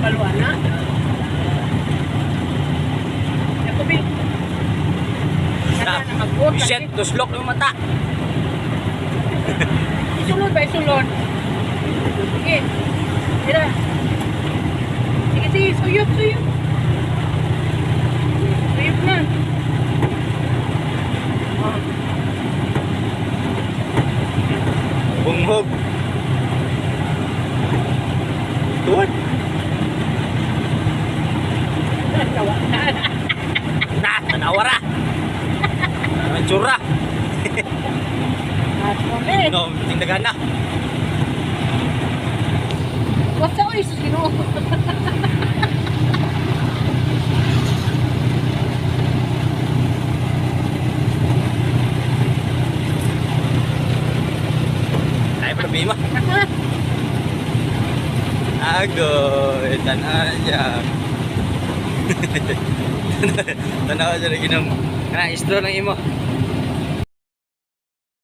kabaluan na. Yakubin. Sana na mag-work. Shit, tuslok ng mata. isulod ba? Isulod. Sige. Tira. Sige, sige. Suyop, suyop. Suyop na. Oh. Bunghog. Tuwad na. Na, tanawara. Mansura. Okay. No, tindagan na. What's up, is Ginoo? Ay, problema. Agoy, tanaw siya. Tanaw siya lagi ng kana istro ng imo.